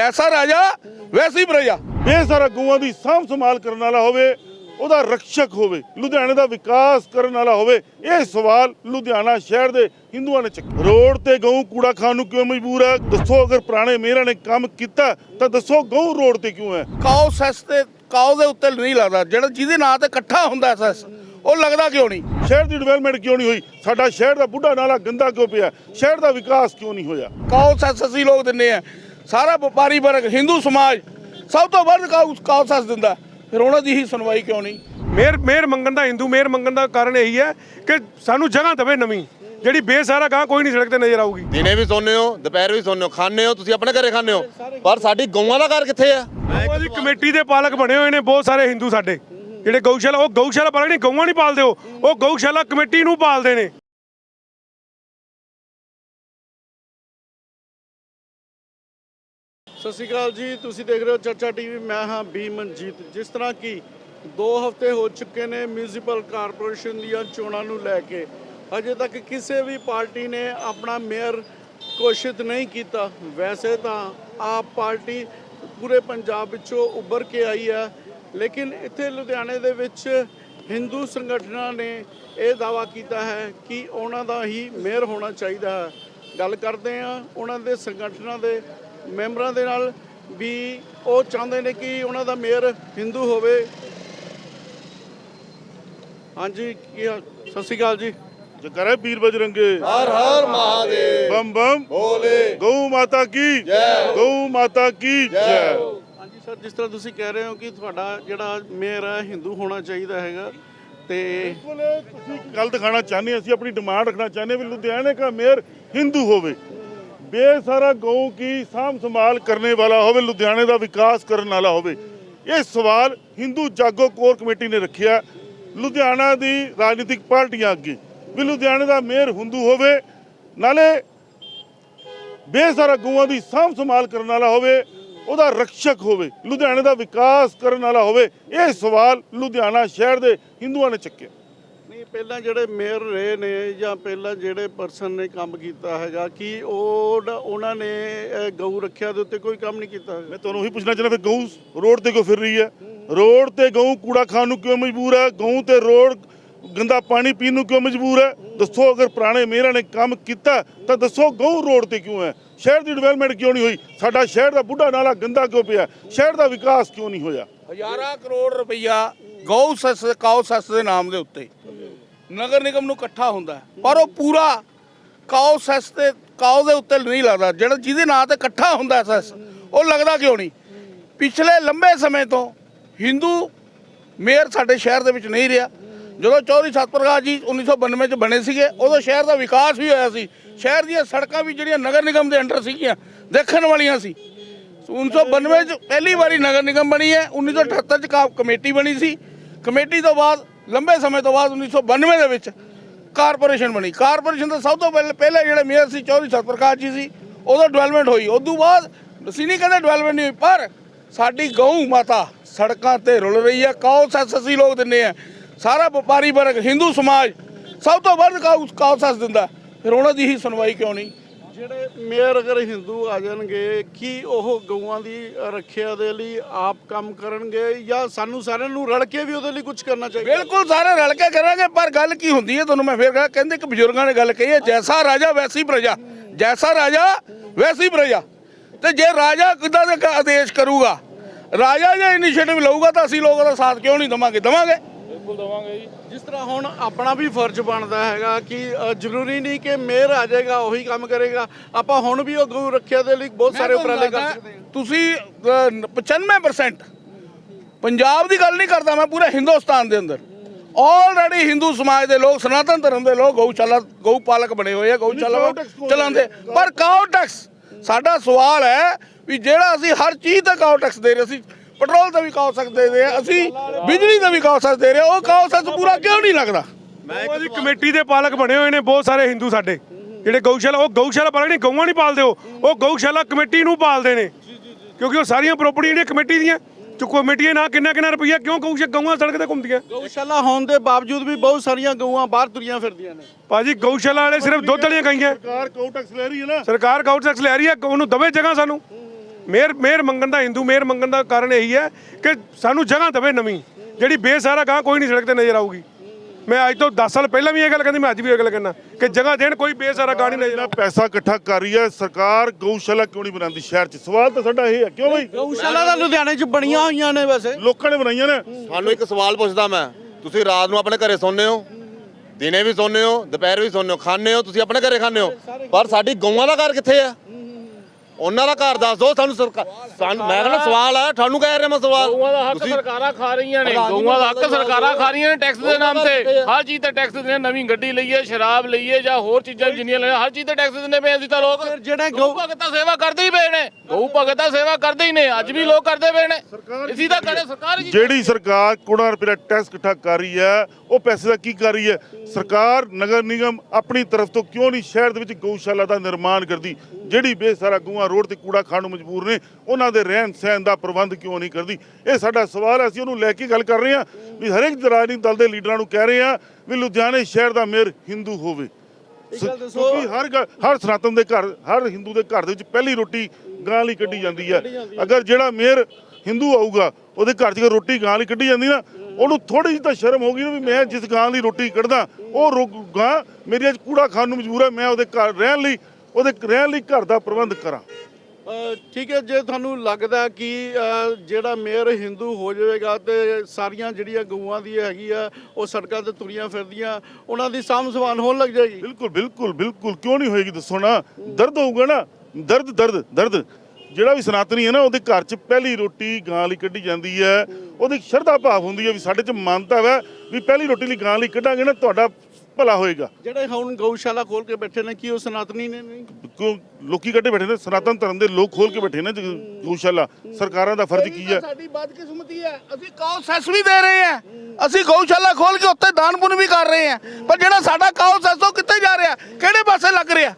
ਜੈਸਾ ਰਾਜਾ ਵੈਸੀ ਪ੍ਰਜਾ। ਬੇਸਾਰਾ ਗਊਆਂ ਦੀ ਸਾਂਭ ਸੰਭਾਲ ਕਰਨ ਵਾਲਾ ਹੋਵੇ ਉਹਦਾ ਰਕਸ਼ਕ ਹੋਵੇ ਲੁਧਿਆਣੇ ਦਾ ਵਿਕਾਸ ਕਰਨ ਵਾਲਾ ਹੋਵੇ ਇਹ ਸਵਾਲ ਲੁਧਿਆਣਾ ਸ਼ਹਿਰ ਦੇ ਹਿੰਦੂਆਂ ਨੇ ਚੱਕਿਆ। ਰੋਡ ਤੇ ਗਊ ਕੂੜਾ ਖਾਣ ਨੂੰ ਕਿਉਂ ਮਜਬੂਰ ਹੈ? ਦੱਸੋ ਅਗਰ ਪੁਰਾਣੇ ਮੇਅਰਾਂ ਨੇ ਕੰਮ ਕੀਤਾ ਤਾਂ ਦੱਸੋ ਗਊ ਰੋਡ ਤੇ ਕਿਉਂ ਹੈ? ਕਾਉ ਸੈਸ ਤੇ ਕਾਉ ਦੇ ਉੱਤੇ ਨਹੀਂ ਲੱਗਦਾ। ਜਿਹੜਾ ਜਿਹਦੇ ਨਾਂ ਤੇ ਇਕੱਠਾ ਹੁੰਦਾ ਸੈਸ ਉਹ ਲੱਗਦਾ ਕਿਉਂ ਨਹੀਂ? ਸ਼ਹਿਰ ਦੀ ਡਿਵੈਲਪਮੈਂਟ ਕਿਉਂ ਨਹੀਂ ਹੋਈ? ਸਾਡਾ ਸ਼ਹਿਰ ਦਾ ਬੁੱਢਾ ਨਾਲਾ ਗੰਦਾ ਕਿਉਂ ਪਿਆ? ਸ਼ਹਿਰ ਦਾ ਵਿਕਾਸ ਕਿਉਂ ਨਹੀਂ ਹੋਇਆ? ਕਾਉ ਸੈਸ ਅਸੀਂ ਲੋਕ ਦਿੰਨੇ ਆ ਸਾਰਾ ਵਪਾਰੀ ਵਰਗ ਹਿੰਦੂ ਸਮਾਜ ਸਭ ਤੋਂ ਵੱਧ ਕਾਉ ਕਾਉ ਸੈਸ ਦਿੰਦਾ। ਫਿਰ ਉਹਨਾਂ ਦੀ ਹੀ ਸੁਣਵਾਈ ਕਿਉਂ ਨਹੀਂ? ਮੇਰ ਮੇਰ ਮੰਗਣ ਦਾ ਹਿੰਦੂ ਮੇਰ ਮੰਗਣ ਦਾ ਕਾਰਨ ਇਹੀ ਹੈ ਕਿ ਸਾਨੂੰ ਜਗ੍ਹਾ ਦੇਵੇ ਨਵੀਂ ਜਿਹੜੀ ਬੇਸਾਰਾ ਗਾਂ ਕੋਈ ਨਹੀਂ ਸੜਕ ਤੇ ਨਜ਼ਰ ਆਊਗੀ। ਦਿਨੇ ਵੀ ਸੌਂਦੇ ਹੋ ਦੁਪਹਿਰ ਵੀ ਸੌਂਦੇ ਹੋ ਖਾਂਦੇ ਹੋ ਤੁਸੀਂ ਆਪਣੇ ਘਰੇ ਖਾਂਦੇ ਹੋ। ਪਰ ਸਾਡੀ ਗਊਆਂ ਦਾ ਘਰ ਕਿੱਥੇ ਆ? ਗਊਆਂ ਦੀ ਕਮੇਟੀ ਦੇ ਪਾਲਕ ਬਣੇ ਹੋਏ ਨੇ ਬਹੁਤ ਸਾਰੇ ਹਿੰਦੂ ਸਾਡੇ। ਜਿਹੜੇ ਗਊਸ਼ਾਲਾ ਉਹ ਗਊਸ਼ਾਲਾ ਪਾਲਕ ਨਹੀਂ ਗਊਆਂ ਨਹੀਂ ਪਾਲਦੇ ਉਹ। ਉਹ ਗਊਸ਼ਾਲਾ ਕਮੇਟੀ ਨੂੰ ਪਾਲਦੇ ਨੇ। ਸਤਿ ਸ਼੍ਰੀ ਅਕਾਲ ਜੀ, ਤੁਸੀਂ ਦੇਖ ਰਹੇ ਹੋ ਚਰਚਾ ਟੀਵੀ, ਮੈਂ ਹਾਂ ਬੀਮਨਜੀਤ। ਜਿਸ ਤਰ੍ਹਾਂ ਕਿ 2 ਹਫ਼ਤੇ ਹੋ ਚੁੱਕੇ ਨੇ ਮਿਊਨਿਸਪਲ ਕਾਰਪੋਰੇਸ਼ਨ ਦੀਆਂ ਚੋਣਾਂ ਨੂੰ ਲੈ ਕੇ। ਅਜੇ ਤੱਕ ਕਿਸੇ ਵੀ ਪਾਰਟੀ ਨੇ ਆਪਣਾ ਮੇਅਰ ਘੋਸ਼ਿਤ ਨਹੀਂ ਕੀਤਾ। ਵੈਸੇ ਤਾਂ ਆਪ ਪਾਰਟੀ ਪੂਰੇ ਪੰਜਾਬ ਵਿੱਚੋਂ ਉੱਭਰ ਕੇ ਆਈ ਹੈ, ਲੇਕਿਨ ਇੱਥੇ ਲੁਧਿਆਣੇ ਦੇ ਵਿੱਚ ਹਿੰਦੂ ਸੰਗਠਨਾਂ ਨੇ ਇਹ ਦਾਵਾ ਕੀਤਾ ਹੈ ਕਿ ਉਹਨਾਂ ਦਾ ਹੀ ਮੇਅਰ ਹੋਣਾ ਚਾਹੀਦਾ ਹੈ। ਗੱਲ ਕਰਦੇ ਆ ਉਹਨਾਂ ਦੇ ਸੰਗਠਨਾਂ ਦੇ ਮੈਂਬਰਾਂ ਦੇ ਨਾਲ ਵੀ ਉਹ ਚਾਹੁੰਦੇ ਨੇ ਕਿ ਉਹਨਾਂ ਦਾ ਮੇਅਰ ਹਿੰਦੂ ਹੋਵੇ। ਹਾਂਜੀ ਕੀ ਹਾਲ- ਸਤਿ ਸ਼੍ਰੀ ਅਕਾਲ ਜੀ। ਜਕਰ ਵੀਰ ਬਜਰੰਗੇ। ਹਰ ਹਰ ਮਹਾਦੇਵ। ਬੰਮ ਬੰਮ ਬੋਲੇ। ਗਊ ਮਾਤਾ ਕੀ? ਜੈ ਗਊ ਮਾਤਾ ਕੀ? ਜੈ ਹਾਂਜੀ ਸਰ ਜਿਸ ਤਰ੍ਹਾਂ ਤੁਸੀਂ ਕਹਿ ਰਹੇ ਹੋ ਕਿ ਤੁਹਾਡਾ ਜਿਹੜਾ ਮੇਅਰ ਹੈ ਹਿੰਦੂ ਹੋਣਾ ਚਾਹੀਦਾ ਹੈਗਾ ਤੇ ਬਿਲਕੁਲ ਤੁਸੀਂ ਗੱਲ ਦਿਖਾਣਾ ਚਾਹੁੰਦੇ ਹਾਂ, ਅਸੀਂ ਆਪਣੀ ਡਿਮਾਂਡ ਰੱਖਣਾ ਚਾਹੁੰਦੇ ਹਾਂ ਵੀ ਲੁਧਿਆਣੇ ਦਾ ਮੇਅਰ ਹਿੰਦੂ ਹੋਵੇ। ਬੇਸਾਰਾ ਗਊ ਕੀ ਸਾਂਭ ਸੰਭਾਲ ਕਰਨੇ ਵਾਲਾ ਹੋਵੇ, ਲੁਧਿਆਣੇ ਦਾ ਵਿਕਾਸ ਕਰਨ ਵਾਲਾ ਹੋਵੇ। ਇਹ ਸਵਾਲ ਹਿੰਦੂ ਜਾਗੋ ਕੋਰ ਕਮੇਟੀ ਨੇ ਰੱਖਿਆ। ਲੁਧਿਆਣਾ ਦੀ ਰਾਜਨੀਤਿਕ ਪਾਰਟੀਆਂ ਅੱਗੇ। ਵੀ ਲੁਧਿਆਣੇ ਦਾ ਮੇਅਰ ਹਿੰਦੂ ਹੋਵੇ, ਨਾਲੇ ਬੇਸਾਰਾ ਗਊਆਂ ਦੀ ਸਾਂਭ ਸੰਭਾਲ ਕਰਨ ਵਾਲਾ ਹੋਵੇ, ਉਹਦਾ ਰਕਸ਼ਕ ਹੋਵੇ, ਲੁਧਿਆਣੇ ਦਾ ਵਿਕਾਸ ਕਰਨ ਵਾਲਾ ਹੋਵੇ, ਇਹ ਸਵਾਲ ਲੁਧਿਆਣਾ ਸ਼ਹਿਰ ਦੇ ਹਿੰਦੂਆਂ ਨੇ ਚੱਕਿਆ। ਪਹਿਲਾਂ ਜਿਹੜੇ ਮੇਅਰ ਰਹੇ ਨੇ ਜਾਂ ਪਹਿਲਾਂ ਜਿਹੜੇ ਪਰਸਨ ਨੇ ਕੰਮ ਕੀਤਾ ਹੈਗਾ ਕਿ ਉਹ ਉਹਨਾਂ ਨੇ ਗਊ ਰੱਖਿਆ ਦੇ ਉੱਤੇ ਕੋਈ ਕੰਮ ਨਹੀਂ ਕੀਤਾ? ਹੈਗਾ ਮੈਂ ਤੁਹਾਨੂੰ ਉਹੀ ਪੁੱਛਣਾ ਚਾਹੁੰਦਾ ਫਿਰ ਗਊ ਰੋਡ ਤੇ ਕਿਉਂ ਫਿਰ ਰਹੀ ਹੈ? ਰੋਡ ਤੇ ਗਊ ਕੂੜਾ ਖਾਣ ਨੂੰ ਕਿਉਂ ਮਜਬੂਰ ਹੈ? ਗਊ ਤੇ ਰੋਡ ਗੰਦਾ ਪਾਣੀ ਪੀਣ ਨੂੰ ਕਿਉਂ ਮਜਬੂਰ ਹੈ? ਦੱਸੋ ਅਗਰ ਪੁਰਾਣੇ ਮੇਅਰਾਂ ਨੇ ਕੰਮ ਕੀਤਾ ਤਾਂ ਦੱਸੋ ਗਊ ਰੋਡ ਤੇ ਕਿਉਂ ਹੈ? ਸ਼ਹਿਰ ਦੀ ਡਿਵੈਲਪਮੈਂਟ ਕਿਉਂ ਨਹੀਂ ਹੋਈ? ਸਾਡਾ ਸ਼ਹਿਰ ਦਾ ਬੁੱਢਾ ਨਾਲਾ ਗੰਦਾ ਕਿਉਂ ਪਿਆ? ਸ਼ਹਿਰ ਦਾ ਵਿਕਾਸ ਕਿਉਂ ਨਹੀਂ ਹੋਇਆ? ਹਜ਼ਾਰਾਂ ਕਰੋੜ ਰੁਪਈਆ ਗਊ ਸੈਸ ਕਾਉ ਸੈਸ ਦੇ ਨਾਮ ਦੇ ਉੱਤੇ। ਨਗਰ ਨਿਗਮ ਨੂੰ ਇਕੱਠਾ ਹੁੰਦਾ ਪਰ ਉਹ ਪੂਰਾ ਕਾਉ ਸੈਸ ਤੇ ਕਾਉ ਦੇ ਉੱਤੇ ਨਹੀਂ ਲੱਗਦਾ। ਜਿਹੜਾ ਜਿਹਦੇ ਨਾਂ ਤੇ ਇਕੱਠਾ ਹੁੰਦਾ ਸੈਸ, ਉਹ ਲੱਗਦਾ ਕਿਉਂ ਨਹੀਂ? ਪਿਛਲੇ ਲੰਬੇ ਸਮੇਂ ਤੋਂ ਹਿੰਦੂ ਮੇਅਰ ਸਾਡੇ ਸ਼ਹਿਰ ਦੇ ਵਿੱਚ ਨਹੀਂ ਰਿਹਾ। ਜਦੋਂ ਚੌਧਰੀ ਸਤਪ੍ਰਕਾਸ਼ ਜੀ 1992 ਚ ਬਣੇ ਸੀਗੇ, ਉਦੋਂ ਸ਼ਹਿਰ ਦਾ ਵਿਕਾਸ ਵੀ ਹੋਇਆ ਸੀ। ਸ਼ਹਿਰ ਦੀਆਂ ਸੜਕਾਂ ਵੀ ਜਿਹੜੀਆਂ ਨਗਰ ਨਿਗਮ ਦੇ ਅੰਡਰ ਸੀਗੀਆਂ, ਦੇਖਣ ਵਾਲੀਆਂ ਸੀ। 1992 ਚ ਪਹਿਲੀ ਵਾਰੀ ਨਗਰ ਨਿਗਮ ਬਣੀ ਹੈ। 1978 ਚ ਕਾ- ਕਮੇਟੀ ਬਣੀ ਸੀ। ਕਮੇਟੀ ਤੋਂ ਬਾਅਦ ਲੰਬੇ ਸਮੇਂ ਤੋਂ ਬਾਅਦ 1992 ਦੇ ਵਿੱਚ ਕਾਰਪੋਰੇਸ਼ਨ ਬਣੀ। ਕਾਰਪੋਰੇਸ਼ਨ ਦਾ ਸਭ ਤੋਂ ਪਹਿਲੇ ਪਹਿਲੇ ਜਿਹੜੇ ਮੇਅਰ ਸੀ, ਚੌਧਰੀ ਸਤਪ੍ਰਕਾਸ਼ ਜੀ ਸੀ ਉਦੋਂ ਡਿਵੈਲਪਮੈਂਟ ਹੋਈ। ਉਸ ਤੋਂ ਬਾਅਦ ਅਸੀਂ ਨਹੀਂ ਕਹਿੰਦੇ ਡਿਵੈਲਪਮੈਂਟ ਨਹੀਂ ਹੋਈ, ਪਰ ਸਾਡੀ ਗਊ ਮਾਤਾ ਸੜਕਾਂ ਤੇ ਰੁਲ ਰਹੀ ਹੈ। ਕਾਉ ਸੈਸ ਅਸੀਂ ਲੋਕ ਦਿੰਨੇ ਆ ਸਾਰਾ ਵਪਾਰੀ ਵਰਗ, ਹਿੰਦੂ ਸਮਾਜ ਸਭ ਤੋਂ ਵੱਧ ਕਾਉ ਕਾਉ ਸੈਸ ਦਿੰਦਾ। ਫਿਰ ਉਹਨਾਂ ਦੀ ਹੀ ਸੁਣਵਾਈ ਕਿਉਂ ਨਹੀਂ? ਜਿਹੜੇ ਮੇਅਰ ਅਗਰ ਹਿੰਦੂ ਆ ਜਾਣਗੇ, ਕੀ ਉਹ ਗਊਆਂ ਦੀ ਰੱਖਿਆ ਦੇ ਲਈ ਆਪ ਕੰਮ ਕਰਨਗੇ ਜਾਂ ਸਾਨੂੰ ਸਾਰਿਆਂ ਨੂੰ ਰਲ ਕੇ ਵੀ ਉਹਦੇ ਲਈ ਕੁਝ ਕਰਨਾ ਚਾਹੀਦਾ? ਬਿਲਕੁਲ ਸਾਰੇ ਰਲ ਕੇ ਕਰਾਂਗੇ, ਪਰ ਗੱਲ ਕੀ ਹੁੰਦੀ ਹੈ ਤੁਹਾਨੂੰ ਮੈਂ ਫੇਰ ਕਹਾਂ ਕਹਿੰਦੇ ਕਿ ਬਜ਼ੁਰਗਾਂ ਨੇ ਗੱਲ ਕਹੀ ਹੈ, ਜੈਸਾ ਰਾਜਾ ਵੈਸੀ ਪ੍ਰਜਾ, ਜੈਸਾ ਰਾਜਾ ਵੈਸੀ ਪ੍ਰਜਾ। ਤੇ ਜੇ ਰਾਜਾ ਕਿੱਦਾਂ ਦੇ ਆਦੇਸ਼ ਕਰੂਗਾ? ਰਾਜਾ ਜੇ ਇਨੀਸ਼ੀਏਟਿਵ ਲਊਗਾ ਤਾਂ ਅਸੀਂ ਲੋਕ ਉਹਦਾ ਸਾਥ ਕਿਉਂ ਨਹੀਂ ਦਵਾਂਗੇ? ਦਵਾਂਗੇ। ਜਿਸ ਤਰ੍ਹਾਂ ਹੁਣ ਆਪਣਾ ਵੀ ਫਰਜ਼ ਬਣਦਾ ਹੈਗਾ ਕਿ ਅ, ਜ਼ਰੂਰੀ ਨਹੀਂ ਕਿ ਮੇਅਰ ਆ ਜਾਏਗਾ ਉਹੀ ਕੰਮ ਕਰੇਗਾ। ਆਪਾਂ ਹੁਣ ਵੀ ਉਹ ਗਊ ਰੱਖਿਆ ਦੇ ਲਈ ਬਹੁਤ ਸਾਰੇ ਉਪਰਾਲੇ ਕਰ ਸਕਦੇ ਹਾਂ। ਤੁਸੀਂ ਅ, 95% ਪੰਜਾਬ ਦੀ ਗੱਲ ਨਹੀਂ ਕਰਦਾ ਮੈਂ ਪੂਰੇ ਹਿੰਦੁਸਤਾਨ ਦੇ ਅੰਦਰ। ਆਲਰੇਡੀ ਹਿੰਦੂ ਸਮਾਜ ਦੇ ਲੋਕ ਸਨਾਤਨ ਧਰਮ ਦੇ ਲੋਕ ਗਊਸ਼ਾਲਾ ਗਊ ਪਾਲਕ ਬਣੇ ਹੋਏ ਆ ਗਊਸ਼ਾਲਾ ਕੌਣ ਚਲਾਉਂਦੇ। ਪਰ ਕਾਉ ਟੈਕਸ ਸਾਡਾ ਸਵਾਲ ਹੈ ਵੀ ਜਿਹੜਾ ਅਸੀਂ ਹਰ ਚੀਜ਼ ਤੇ ਕਾਉ ਟੈਕਸ ਦੇ ਰਹੇ ਸੀ ਪੈਟਰੋਲ ਤੇ ਵੀ ਕਾਉ ਟੈਕਸ ਦੇ ਰਹੇ ਅਸੀਂ ਬਿਜਲੀ ਤੇ ਵੀ ਕਾਉ ਟੈਕਸ ਦੇ ਰਹੇ ਉਹ ਕਾਉ ਪੂਰਾ ਕਿਉਂ ਨਹੀਂ ਲੱਗਦਾ? ਗਊਆਂ ਦੀ ਕਮੇਟੀ ਦੇ ਪਾਲਕ ਬਣੇ ਹੋਏ ਨੇ ਬਹੁਤ ਸਾਰੇ ਹਿੰਦੂ ਸਾਡੇ। ਜਿਹੜੇ ਗਊਸ਼ਾਲਾ ਉਹ ਗਊਸ਼ਾਲਾ ਪਾਲਕ ਨਹੀਂ ਗਊਆਂ ਨਹੀਂ ਪਾਲਦੇ ਉਹ। ਉਹ ਗਊਸ਼ਾਲਾ ਕਮੇਟੀ ਨੂੰ ਪਾਲਦੇ ਨੇ। ਕਿਉਂਕਿ ਉਹ ਸਾਰੀਆਂ ਪ੍ਰਾਪਰਟੀ ਜਿਹੜੀਆਂ ਕਮੇਟੀ ਦੀਆਂ ਚੁ ਕਮੇਟੀਆਂ ਨਾ ਕਿੰਨਾ ਕਿੰਨਾ ਰੁਪਈਆ ਕਿਉਂ ਗਊਸ਼ਾ ਗਊਆਂ ਸੜਕ ਤੇ ਘੁੰਮਦੀਆਂ? ਗਊਸ਼ਾਲਾ ਹੋਣ ਦੇ ਬਾਵਜੂਦ ਵੀ ਬਹੁਤ ਸਾਰੀਆਂ ਗਊਆਂ ਬਾਹਰ ਤੁਰੀਆਂ ਫਿਰਦੀਆਂ ਨੇ। ਭਾਜੀ ਗਊਸ਼ਾਲਾ ਵਾਲੇ ਸਿਰਫ ਦੁੱਧ ਵਾਲੀਆਂ ਗਾਈਆਂ ਸਰਕਾਰ ਕਾਊ ਟੈਕਸ ਲੈ ਰਹੀ ਹੈ ਨਾ। ਸਰਕਾਰ ਟੈਕਸ ਲੈ ਰਹੀ ਹੈ ਉਹਨੂੰ ਦਵੇ ਜਗ੍ਹਾ ਸਾਨੂੰ। ਮੇਰ ਮੇਰ ਮੰਗਣ ਦਾ ਹਿੰਦੂ ਮੇਰ ਮੰਗਣ ਦਾ ਕਾਰਨ ਇਹੀ ਹੈ ਕਿ ਸਾਨੂੰ ਜਗ੍ਹਾ ਦੇਵੇ ਨਵੀਂ ਜਿਹੜੀ ਬੇਸਾਰਾ ਗਾਂ ਕੋਈ ਨਹੀਂ ਸੜਕ ਤੇ ਨਜ਼ਰ ਆਊਗੀ। ਮੈਂ ਅੱਜ ਤੋਂ 10 ਸਾਲ ਪਹਿਲਾਂ ਵੀ ਇਹ ਗੱਲ ਕਹਿੰਦੀ ਮੈਂ ਅੱਜ ਵੀ ਇਹ ਗੱਲ ਕਹਿੰਦਾ ਕਿ ਜਗ੍ਹਾ ਦੇਣ ਕੋਈ ਬੇਸਾਰਾ ਗਾਂ ਨਹੀਂ ਨਜ਼ਰ ਇੰਨਾ ਪੈਸਾ ਇਕੱਠਾ ਕਰ ਰਹੀ ਹੈ ਸਰਕਾਰ ਗਊਸ਼ਾਲਾ ਕਿਉਂ ਨਹੀਂ ਬਣਾਉਂਦੀ? ਸ਼ਹਿਰ 'ਚ ਸਵਾਲ ਤਾਂ ਸਾਡਾ ਇਹ ਹੈ ਕਿਉਂ ਬਈ? ਗਊਸ਼ਾਲਾ ਤਾਂ ਲੁਧਿਆਣੇ 'ਚ ਬਣੀਆਂ ਹੋਈਆਂ ਨੇ ਵੈਸੇ। ਲੋਕਾਂ ਨੇ ਬਣਾਈਆਂ ਨੇ। ਤੁਹਾਨੂੰ ਇੱਕ ਸਵਾਲ ਪੁੱਛਦਾ ਮੈਂ ਤੁਸੀਂ ਰਾਤ ਨੂੰ ਆਪਣੇ ਘਰੇ ਸੌਂਦੇ ਹੋ? ਦਿਨੇ ਵੀ ਸੌਂਦੇ ਹੋ ਦੁਪਹਿਰ ਵੀ ਸੌਂਦੇ ਹੋ ਖਾਂਦੇ ਹੋ ਤੁਸੀਂ ਆਪਣੇ ਘਰੇ ਖਾਂਦੇ ਹੋ? ਪਰ ਸਾਡੀ ਗਊਆਂ ਦਾ ਘਰ ਕਿੱਥੇ ਆ? ਉਹਨਾਂ ਦਾ ਘਰ ਦੱਸ ਦਿਓ ਸਾਨੂੰ ਸਰਕਾਰ ਸਾਨੂੰ ਮੈਂ ਕਹਿੰਦਾ ਸਵਾਲ ਹੈ ਤੁਹਾਨੂੰ ਕਹਿ ਰਿਹਾ ਮੈਂ ਸਵਾਲ। ਗਊਆਂ ਦਾ ਹੱਕ ਤੁਸੀਂ- ਸਰਕਾਰਾਂ ਖਾ ਰਹੀਆਂ ਨੇ ਪ੍ਰਧਾਨ ਜੀ ਗਊਆਂ ਦਾ ਹੱਕ ਸਰਕਾਰਾਂ ਖਾ ਰਹੀਆਂ ਨੇ ਟੈਕਸ ਦੇ ਨਾਮ ਦਾ ਤੇ। ਹਰ ਚੀਜ਼ ਤੇ ਟੈਕਸ ਦਿੰਦੇ ਨੇ ਨਵੀਂ ਗੱਡੀ ਲਈਏ ਸ਼ਰਾਬ ਲਈਏ ਜਾਂ ਹੋਰ ਚੀਜ਼ਾਂ ਜਿੰਨੀਆਂ ਲੈਣਾ ਹਰ ਚੀਜ਼ ਤੇ ਟੈਕਸ ਦਿੰਦੇ ਪਏ ਅਸੀਂ ਤਾਂ ਲੋਕ। ਫਿਰ ਜਿਹੜੇ ਗਊ ਭਗਤ ਤਾਂ ਸੇਵਾ ਕਰਦੇ ਹੀ ਪਏ ਨੇ। ਗਊ ਭਗਤ ਤਾਂ ਸੇਵਾ ਕਰਦੇ ਹੀ ਨੇ ਅੱਜ ਵੀ ਲੋਕ ਕਰਦੇ ਪਏ ਨੇ। ਇਸੀ ਦਾ ਕਰੇ? ਸਰਕਾਰ ਜਿਹੜੀ ਸਰਕਾਰ ਕਰੋੜਾਂ ਰੁਪਏ ਦਾ ਟੈਕਸ ਇਕੱਠਾ ਕਰ ਰਹੀ ਹੈ ਉਹ ਪੈਸੇ ਦਾ ਕੀ ਕਰ ਰਹੀ ਹੈ? ਸਰਕਾਰ ਨਗਰ ਨਿਗਮ ਆਪਣੀ ਤਰਫ ਤੋਂ ਕਿਉਂ ਨਹੀਂ ਸ਼ਹਿਰ ਦੇ ਵਿੱਚ ਗਊਸ਼ਾਲਾ ਦਾ ਨਿਰਮਾਣ ਕਰਦੀ? ਜਿਹੜੀ ਬੇਸਾਰਾ ਗਊਆਂ ਰੋਡ ਤੇ ਕੂੜਾ ਖਾਣ ਨੂੰ ਮਜਬੂਰ ਨੇ ਉਹਨਾਂ ਦੇ ਰਹਿਣ ਸਹਿਣ ਦਾ ਪ੍ਰਬੰਧ ਕਿਉਂ ਨਹੀਂ ਕਰਦੀ? ਇਹ ਸਾਡਾ ਸਵਾਲ ਹੈ ਅਸੀਂ ਉਹਨੂੰ ਲੈ ਕੇ ਗੱਲ ਕਰ ਰਹੇ ਹਾਂ ਵੀ ਹਰੇਕ ਰਾਜਨੀਤਿਕ ਦਲ ਦੇ ਲੀਡਰਾਂ ਨੂੰ ਕਹਿ ਰਹੇ ਹਾਂ ਵੀ ਲੁਧਿਆਣੇ ਸ਼ਹਿਰ ਦਾ ਮੇਅਰ ਹਿੰਦੂ ਹੋਵੇ। ਕਿਉਂਕਿ ਹਰ ਹਰ ਸਨਾਤਨ ਦੇ ਘਰ ਹਰ ਹਿੰਦੂ ਦੇ ਘਰ ਦੇ ਵਿੱਚ ਪਹਿਲੀ ਰੋਟੀ ਗਾਂ ਲਈ ਕੱਢੀ ਜਾਂਦੀ ਹੈ। ਅਗਰ ਜਿਹੜਾ ਮੇਅਰ ਹਿੰਦੂ ਆਊਗਾ ਉਹਦੇ ਘਰ 'ਚ ਰੋਟੀ ਗਾਂ ਲਈ ਕੱਢੀ ਜਾਂਦੀ ਨਾ ਉਹਨੂੰ ਥੋੜੀ ਜਿਹੀ ਤਾਂ ਸ਼ਰਮ ਹੋਗੀ ਨਾ ਵੀ ਮੈਂ ਜਿਸ ਗਾਂ ਦੀ ਰੋਟੀ ਕੱਢਦਾ ਉਹ ਗਾਂ ਮੇਰੀ ਅੱਜ ਕੂੜਾ ਖਾਣ ਨੂੰ ਮਜਬੂਰ ਹੈ ਮੈਂ ਉਹਦੇ ਘਰ ਰਹਿਣ ਲਈ ਉਹਦੇ ਰਹਿਣ ਲਈ ਘਰ ਦਾ ਪ੍ਰਬੰਧ ਕਰਾਂ। ਠੀਕ ਹੈ ਜੇ ਤੁਹਾਨੂੰ ਲੱਗਦਾ ਕਿ ਜਿਹੜਾ ਮੇਅਰ ਹਿੰਦੂ ਹੋ ਜਾਵੇਗਾ ਤੇ ਸਾਰੀਆਂ ਜਿਹੜੀਆਂ ਗਊਆਂ ਦੀ ਹੈਗੀ ਆ ਉਹ ਸੜਕਾਂ ਤੇ ਤੁਰੀਆਂ ਫਿਰਦੀਆਂ ਉਹਨਾਂ ਦੀ ਸਾਂਭ ਸੰਭਾਲ ਹੋਣ ਲੱਗ ਜਾਏਗੀ। ਬਿਲਕੁਲ ਬਿਲਕੁਲ ਬਿਲਕੁਲ ਕਿਉਂ ਨਹੀਂ ਹੋਏਗੀ ਦੱਸੋ ਨਾ। ਦਰਦ ਹੋਊਗਾ ਨਾ ਦਰਦ ਦਰਦ ਦਰਦ। ਜਿਹੜਾ ਵੀ ਸਨਾਤਨੀ ਹੈ ਨਾ ਉਹਦੇ ਘਰ 'ਚ ਪਹਿਲੀ ਰੋਟੀ ਗਾਂ ਲਈ ਕੱਢੀ ਜਾਂਦੀ ਹੈ। ਉਹਦੀ ਸ਼ਰਧਾ ਭਾਵ ਹੁੰਦੀ ਹੈ ਵੀ ਸਾਡੇ 'ਚ ਮਾਨਤਾ ਹੈ ਵੀ ਪਹਿਲੀ ਰੋਟੀ ਲਈ ਗਾਂ ਲਈ ਕੱਢਾਂਗੇ ਨਾ ਤੁਹਾਡਾ ਭਲਾ ਹੋਏਗਾ। ਜਿਹੜੇ ਹੁਣ ਗਊਸ਼ਾਲਾ ਖੋਲ ਕੇ ਬੈਠੇ ਨੇ ਕੀ ਉਹ ਸਨਾਤਨੀ ਨੇ ਨਹੀਂ? ਕਿਉਂ ਲੋਕੀ ਕੱਢੇ ਬੈਠੇ ਨੇ ਸਨਾਤਨ ਧਰਮ ਦੇ ਲੋਕ ਖੋਲ ਕੇ ਬੈਠੇ ਨੇ ਗਊਸ਼ਾਲਾ। ਸਰਕਾਰਾਂ ਦਾ ਫਰਜ਼ ਕੀ ਹੈ? ਸਾਡੀ ਬਦਕਿਸਮਤੀ ਹੈ। ਅਸੀਂ ਕਾਉ ਸੈਸ ਵੀ ਦੇ ਰਹੇ ਹਾਂ। ਅਸੀਂ ਗਊਸ਼ਾਲਾ ਖੋਲ ਕੇ ਉੱਤੇ ਦਾਨ ਪੁੰਨ ਵੀ ਕਰ ਰਹੇ ਹਾਂ। ਪਰ ਜਿਹੜਾ ਸਾਡਾ ਕਾਉ ਸੈਸ ਉਹ ਕਿੱਥੇ ਜਾ ਰਿਹਾ? ਕਿਹੜੇ ਪਾਸੇ ਲੱਗ ਰਿਹਾ?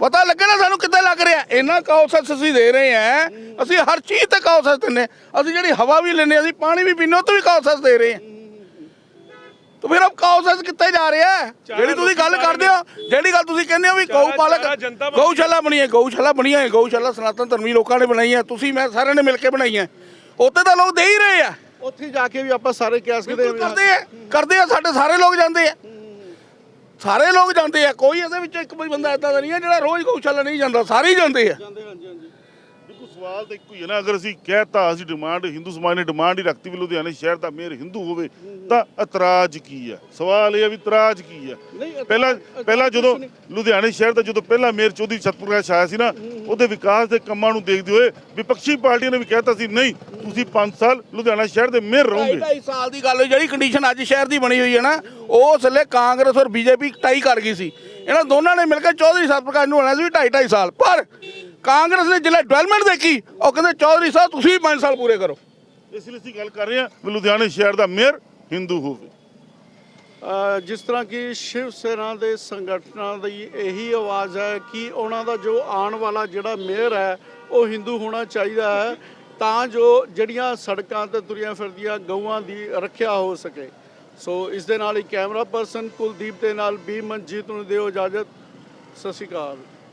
ਪਤਾ ਲੱਗੇ ਨਾ ਸਾਨੂੰ ਕਿੱਥੇ ਲੱਗ ਰਿਹਾ? ਇੰਨਾ ਕਾਉ ਸੈਸ ਅਸੀਂ ਦੇ ਰਹੇ ਹਾਂ। ਅਸੀਂ ਹਰ ਚੀਜ਼ ਤੇ ਕਾਉ ਸੈਸ ਦਿੰਦੇ ਹਾਂ। ਅਸੀਂ ਜਿਹੜੀ ਹਵਾ ਵੀ ਹਾਂ, ਅਸੀਂ ਪਾਣੀ ਵੀ ਹਾਂ, ਉਹ ਤੇ ਵੀ ਕਾਉ ਸੈਸ ਦੇ ਰਹੇ ਹਾਂ। ਤਾਂ ਫਿਰ ਉਹ ਕਾਉ ਸੈਸ ਕਿੱਥੇ ਜਾ ਰਿਹਾ ਹੈ? ਜਿਹੜੀ ਤੁਸੀਂ ਗੱਲ ਕਰਦੇ ਹੋ ਜਿਹੜੀ ਗੱਲ ਤੁਸੀਂ ਕਹਿੰਦੇ ਹੋ ਵੀ ਗਊ ਪਾਲਕ ਗਊਸ਼ਾਲਾ ਬਣੀ ਹੈ ਗਊਸ਼ਾਲਾ ਬਣੀ ਹੈ ਗਊਸ਼ਾਲਾ ਸਨਾਤਨ ਧਰਮੀ ਲੋਕਾਂ ਨੇ ਬਣਾਈ ਹੈ ਤੁਸੀਂ ਮੈਂ ਸਾਰਿਆਂ ਨੇ ਮਿਲ ਕੇ ਬਣਾਈ ਹੈ ਉੱਥੇ ਤਾਂ ਲੋਕ ਦੇ ਹੀ ਰਹੇ ਆ ਉੱਥੇ ਜਾ ਕੇ ਵੀ ਆਪਾਂ ਸਾਰੇ ਕਹਿ ਸਕਦੇ ਕਰਦੇ ਆ ਕਰਦੇ ਆ ਸਾਡੇ ਸਾਰੇ ਲੋਕ ਜਾਂਦੇ ਆ ਸਾਰੇ ਲੋਕ ਜਾਂਦੇ ਆ ਕੋਈ ਇਹਦੇ ਵਿੱਚ ਇੱਕ ਵੀ ਬੰਦਾ ਇਦਾਂ ਦਾ ਨਹੀਂ ਹੈ ਜਿਹੜਾ ਰੋਜ਼ ਗਊਸ਼ਾਲਾ ਨਹੀਂ ਜਾਂਦਾ ਸਾਰੇ ਹੀ ਜਾਂਦੇ ਆ ਜਾਂਦੇ ਹਾਂਜੀ ਹਾਂਜੀ। ਦੇਖੋ ਸਵਾਲ ਤਾਂ ਇੱਕੋ ਹੀ ਹੈ ਨਾ ਅਗਰ ਅਸੀਂ ਕਹਿਤਾ ਅਸੀਂ ਡਿਮਾਂਡ ਹਿੰਦੂ ਸਮਾਜ ਨੇ ਡਿਮਾਂਡ ਹੀ ਰੱਖਤੀ ਵੀ ਲੁਧਿਆਣੇ ਸ਼ਹਿਰ ਦਾ ਮੇਅਰ ਹਿੰਦੂ ਹੋਵੇ ਤਾਂ ਇਤਰਾਜ਼ ਕੀ ਹੈ? ਸਵਾਲ ਇਹ ਵੀ ਇਤਰਾਜ਼ ਕੀ ਹੈ? ਪਹਿਲਾਂ ਪਹਿਲਾਂ ਜਦੋਂ ਲੁਧਿਆਣੇ ਸ਼ਹਿਰ ਦਾ ਜਦੋਂ ਪਹਿਲਾ ਮੇਅਰ ਚੌਧਰੀ ਸਤਪ੍ਰਕਾਸ਼ ਆਇਆ ਸੀ ਨਾ ਉਹਦੇ ਵਿਕਾਸ ਦੇ ਕੰਮਾਂ ਨੂੰ ਦੇਖਦੇ ਹੋਏ ਵਿਪਕਸ਼ੀ ਪਾਰਟੀਆਂ ਨੇ ਵੀ ਕਹਿਤਾ ਸੀ ਨਹੀਂ ਤੁਸੀਂ 5 ਸਾਲ ਲੁਧਿਆਣਾ ਸ਼ਹਿਰ ਦੇ ਮੇਅਰ ਰਹੋਗੇ। ਢਾਈ ਸਾਲ ਦੀ ਗੱਲ ਜਿਹੜੀ ਕੰਡੀਸ਼ਨ ਅੱਜ ਸ਼ਹਿਰ ਦੀ ਬਣੀ ਹੋਈ ਹੈ ਨਾ ਉਸ ਵੇਲੇ ਕਾਂਗਰਸ ਔਰ ਬੀਜੇਪੀ ਟਾਈ ਕਰ ਗਈ ਸੀ। ਇਹਨਾਂ ਦੋਨਾਂ ਨੇ ਮਿਲ ਕੇ ਚੌਧਰੀ ਸਾਹਿਬ ਪ੍ਰਕਾਸ਼ ਨੂੰ ਹੋਣਾ ਸੀ ਢਾਈ ਢਾਈ ਸਾਲ। ਪਰ ਕਾਂਗਰਸ ਨੇ ਜਿਹੜਾ ਡਿਵੈਲਪਮੈਂਟ ਦੇਖੀ ਉਹ ਕਹਿੰਦੇ ਚੌਧਰੀ ਸਾਹਿਬ ਤੁਸੀਂ 5 ਸਾਲ ਪੂਰੇ ਕਰੋ। ਇਸ ਲਈ ਅਸੀਂ ਗੱਲ ਕਰ ਰਹੇ ਹਾਂ ਲੁਧਿਆਣੇ ਸ਼ਹਿਰ ਦਾ ਮੇਅਰ ਹਿੰਦੂ ਹੋਵੇ। ਜਿਸ ਤਰ੍ਹਾਂ ਕਿ ਸ਼ਿਵ ਸੈਨਾ ਦੇ ਸੰਗਠਨਾਂ ਦੀ ਇਹੀ ਆਵਾਜ਼ ਹੈ ਕਿ ਉਹਨਾਂ ਦਾ ਜੋ ਆਉਣ ਵਾਲਾ ਜਿਹੜਾ ਮੇਅਰ ਹੈ ਉਹ ਹਿੰਦੂ ਹੋਣਾ ਚਾਹੀਦਾ ਹੈ ਤਾਂ ਜੋ ਜਿਹੜੀਆਂ ਸੜਕਾਂ ਤੇ ਤੁਰੀਆਂ ਫਿਰਦੀਆਂ ਗਊਆਂ ਦੀ ਰੱਖਿਆ ਹੋ ਸਕੇ। ਸੋ ਇਸ ਦੇ ਨਾਲ ਹੀ ਕੈਮਰਾ ਪਰਸਨ ਕੁਲਦੀਪ ਦੇ ਨਾਲ ਬੀ ਮਨਜੀਤ ਨੂੰ ਦਿਓ ਇਜਾਜ਼ਤ। ਸਤਿ ਸ਼੍ਰੀ ਅਕਾਲ।